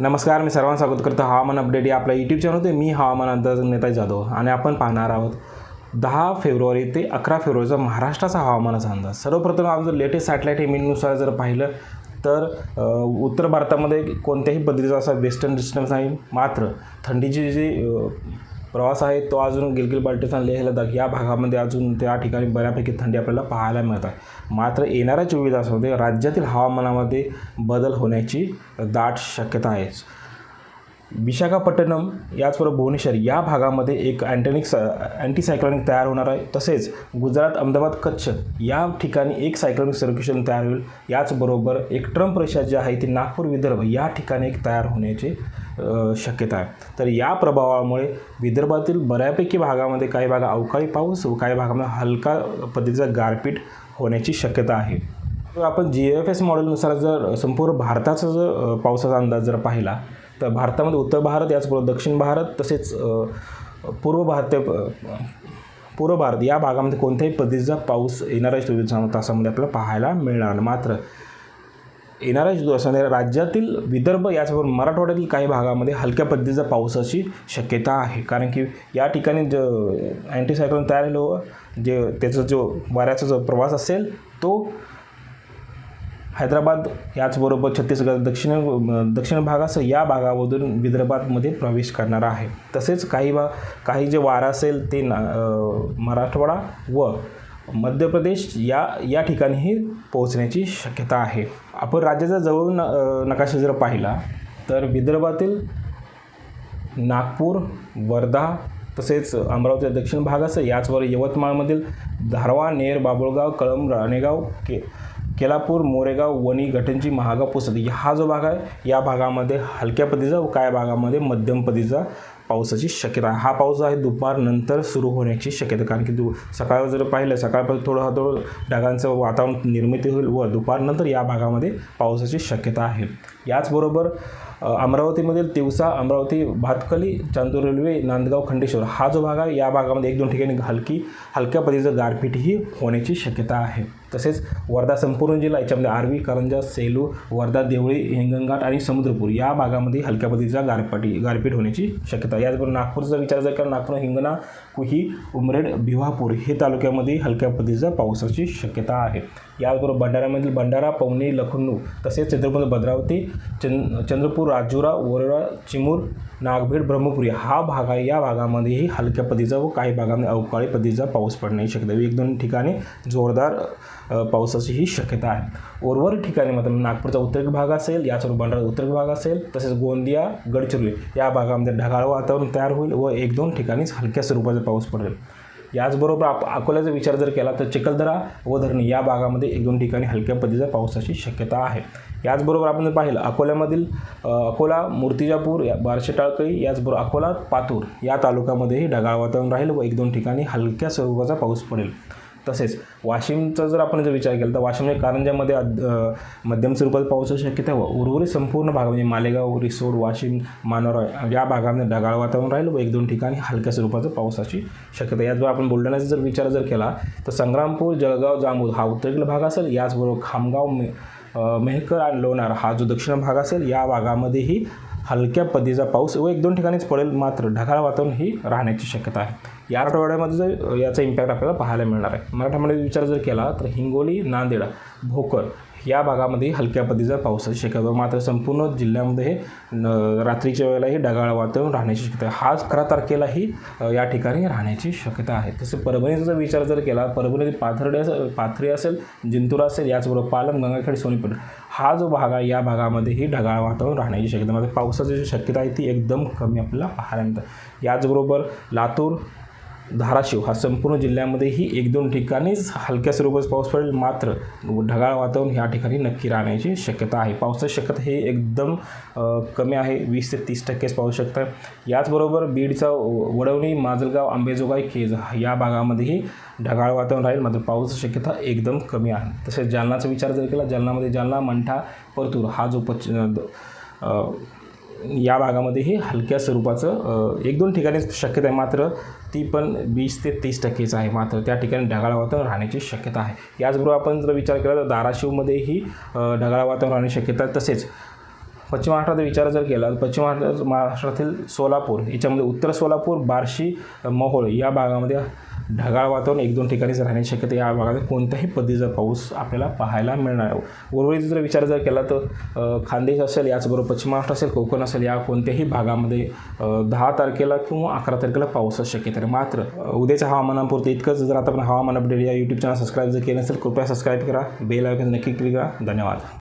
नमस्कार मी सर्वांना स्वागत करतो हवामान अपडेट या आपल्या यूट्यूब चॅनल होते मी हवामान अंदाज नेता जाधव आणि आपण पाहणार आहोत दहा फेब्रुवारी ते अकरा फेब्रुवारीचा महाराष्ट्राचा हवामानाचा अंदाज. सर्वप्रथम आपण जर लेटेस्ट सॅटेलाईट इमेजनुसार जर पाहिलं तर उत्तर भारतामध्ये कोणत्याही पद्धतीचा असा वेस्टर्न डिस्टन्स नाही. मात्र थंडीची जी प्रवास आहे तो अजून गिलगिल बाल्टिस्तान लेह लडाख या भागामध्ये अजून त्या ठिकाणी बऱ्यापैकी थंडी आपल्याला पाहायला मिळतात. मात्र येणाऱ्या चोवीस तासामध्ये राज्यातील हवामानामध्ये बदल होण्याची दाट शक्यता आहे. विशाखापट्टणम याचबरोबर भुवनेश्वर या भागामध्ये एक अँटेनिक अँटी सायक्लॉनिक तयार होणार आहे. तसेच गुजरात अहमदाबाद कच्छ या ठिकाणी एक सायक्लॉनिक सर्क्युलेशन तयार होईल. याचबरोबर एक ट्रम्प रेषा जी आहे ती नागपूर विदर्भ या ठिकाणी एक तयार होण्याचे शक्यता आहे. तर या प्रभावामुळे विदर्भातील बऱ्यापैकी भागामध्ये काही भागा अवकाळी पाऊस व काही भागामध्ये हलका पद्धतीचा गारपीट होण्याची शक्यता आहे. आपण जी एफ एस मॉडेलनुसार जर संपूर्ण भारताचा जर पावसाचा अंदाज जर पाहिला तर भारतामध्ये उत्तर भारत याचबरोबर दक्षिण भारत तसेच पूर्व भारत पूर्व भारत या भागामध्ये कोणत्याही पद्धतीचा पाऊस येणाऱ्या चोवीस तासामध्ये आपल्याला पाहायला मिळणार मात्र. येणाऱ्या दिवसाने राज्यातील विदर्भ याचबरोबर मराठवाड्यातील काही भागामध्ये हलक्या पद्धतीचा पावसाची शक्यता आहे. कारण की या ठिकाणी ज अँटीसायक्लोन तयार झालं जे त्याचा जो वाऱ्याचा जो प्रवास असेल तो हैदराबाद याचबरोबर छत्तीसगड दक्षिण दक्षिण भागासह या भागामधून विदर्भातमध्ये प्रवेश करणार आहे. तसेच काही भा काही जे वारा असेल ते ना मराठवाडा व मध्य प्रदेश या या ठिकाणीही पोहोचण्याची शक्यता आहे. आपण राज्याचा जवळ न नकाशा जर पाहिला तर विदर्भातील नागपूर वर्धा तसेच अमरावतीच्या दक्षिण भागासह याचवर यवतमाळमधील धारवा नेर बाबुळगाव कळंब राणेगाव के केलापूर मोरेगाव वणी गटंजी महागाव पुसद हा जो भाग आहे या भागामध्ये हलक्या पदीचा व काय भागामध्ये मध्यम पदीचा पावसाची शक्यता हा पाऊस आहे दुपारनंतर सुरू होण्याची शक्यता. कारण की दु सकाळ जर पाहिलं सकाळपासून थोडं थोडं ढगांचं वातावरण निर्मिती होईल व दुपारनंतर या भागामध्ये पावसाची शक्यता आहे. याचबरोबर अमरावतीमधील तिवसा अमरावती भातकली चांदूर रेल्वे नांदगाव खंडेश्वर हा जो भाग आहे या भागामध्ये एक दोन ठिकाणी हलकी हलक्या पद्धतीचं गारपीटही होण्याची शक्यता आहे. तसेच वर्धा संपूर्ण जिल्हा याच्यामध्ये आर्वी करंजा सेलू वर्धा देवळी हिंगणघाट आणि समुद्रपूर या भागामध्ये हलक्या पद्धतीचा गारपाटी गारपीट होण्याची शक्यता याचबरोबर नागपूरचा विचार जर केला नागपूर हिंगणा कुही उमरेड भिवापूर हे तालुक्यामध्ये हलक्या पद्धतीचा पावसाची शक्यता आहे. याचबरोबर भंडाऱ्यामधील भंडारा पवनी लखनऊ तसेच चंद्रपूर भद्रावती चंद चंद्रपूर राजुरा वरोरा चिमूर नागभीड ब्रह्मपुरी हा भाग आहे. या भागामध्येही हलक्या पद्धतीचा व काही भागामध्ये अवकाळी पद्धतीचा पाऊस पडण्याची शक्यता एक दोन ठिकाणी जोरदार पावसाचीही पावसाची ही शक्यता आहे. उर्वरित ठिकाणी मात्र नागपूरचा उत्तर भाग असेल याचबरोबर भंडारा उत्तर भाग असेल तसेच गोंदिया गडचिरोली या भागामध्ये ढगाळ वातावरण तयार होईल व एक दोन ठिकाणीच हलक्या स्वरूपाचा पाऊस पडेल. याचबरोबर आप अकोल्याचा विचार जर केला तर चिखलदरा व धरणी या भागामध्ये एक दोन ठिकाणी हलक्या पद्धतीचा पावसाची शक्यता आहे. याचबरोबर आपण जर पाहिलं अकोल्यामधील अकोला मूर्तिजापूर या बारशे टाळकळी याचबरोबर अकोला पातूर या तालुक्यामध्येही ढगाळ वातावरण राहील व एक दोन ठिकाणी हलक्या स्वरूपाचा पाऊस पडेल. तसेच वाशिमचा जर आपण जर विचार केला तर वाशिमच्या कारंजामध्ये मध्यम स्वरूपात पावसाची शक्यता व उर्वरित संपूर्ण भाग म्हणजे मालेगाव रिसोड वाशिम मानोरा या भागामध्ये ढगाळ वातावरण राहिलं व एक दोन ठिकाणी हलक्या स्वरूपाचं पावसाची शक्यता याचबरोबर आपण बुलढाण्याचा जर विचार जर केला तर संग्रामपूर जळगाव जांबूद हा उत्तरेकडील भाग असेल याचबरोबर खामगाव मे मेहकर आणि लोणार हा जो दक्षिण भाग असेल या भागामध्येही हलक्या पदीचा पाऊस व एक दोन ठिकाणीच पडेल मात्र ढगाळ वातावरण ही राहण्याची शक्यता आहे. या आठवड्यामध्ये जर याचा इम्पॅक्ट आपल्याला पाहायला मिळणार आहे. मराठामध्ये विचार जर केला तर हिंगोली नांदेड भोकर या भागामध्ये हलक्या पद्धतीचा पावसाची शक्यता मात्र संपूर्ण जिल्ह्यामध्ये हे रात्रीच्या वेळेलाही ढगाळ वातावरण राहण्याची शक्यता आहे. हाच अकरा तारखेलाही या ठिकाणी राहण्याची शक्यता आहे. तसं परभणीचा जर विचार जर केला परभणीतील पाथर्डे असेल पाथरी असेल जिंतूर असेल याचबरोबर पालम गंगाखेड सोनीपट हा जो भाग आहे या भागामध्येही ढगाळ वातावरण राहण्याची शक्यता मात्र पावसाची जी शक्यता आहे ती एकदम कमी आपल्याला पाहायला मिळतं. याचबरोबर लातूर धाराशिव हा संपूर्ण जिल्ह्यामध्येही एक दोन ठिकाणीच हलक्या स्वरूपात पाऊस पडेल. मात्र ढगाळ वातावरण ह्या ठिकाणी नक्की राहण्याची शक्यता आहे. पावसाची शक्यता ही एकदम कमी आहे. वीस ते तीस टक्केच पाहू शकतं. याचबरोबर बीडचा वडवणी माजलगाव आंबेजोगाई केज या भागामध्येही ढगाळ वातावरण राहील. मात्र पाऊसची शक्यता एकदम कमी आहे. तसेच जालनाचा विचार जर केला जालनामध्ये जालना मंठा परतूर हा जो पच या भागामध्येही हलक्या स्वरूपाचं एक दोन ठिकाणी शक्यता आहे. मात्र ती पण वीस ते तीस टक्केच आहे. मात्र त्या ठिकाणी ढगाळ वातावरण राहण्याची शक्यता आहे. याचबरोबर आपण जर विचार केला तर धाराशिवमध्येही ढगाळ वातावरण राहण्याची शक्यता तसेच पश्चिम महाराष्ट्राचा विचार जर केला तर पश्चिम महाराष्ट्र महाराष्ट्रातील सोलापूर याच्यामध्ये उत्तर सोलापूर बार्शी मोहोळ या भागामध्ये ढगाळ वातावरण एक दोन ठिकाणीच राहण्याची शक्यता या भागात कोणत्याही पद्धतीचा पाऊस आपल्याला पाहायला मिळणार आहे उर्वरित जर विचार जर केला तर खानदेश असेल याचबरोबर पश्चिम महाराष्ट्र असेल कोकण असेल या कोणत्याही भागामध्ये दहा तारखेला किंवा अकरा तारखेला पावसाची शक्यता आहे. मात्र उद्याच्या हवामानापुरते इतकंच. जर आता आपण हवामान अपडेट या यूट्यूब चॅनल सबस्क्राईब जर केलं नसेल कृपया सबस्क्राईब करा बेल आयकन नक्की क्लिक करा. धन्यवाद.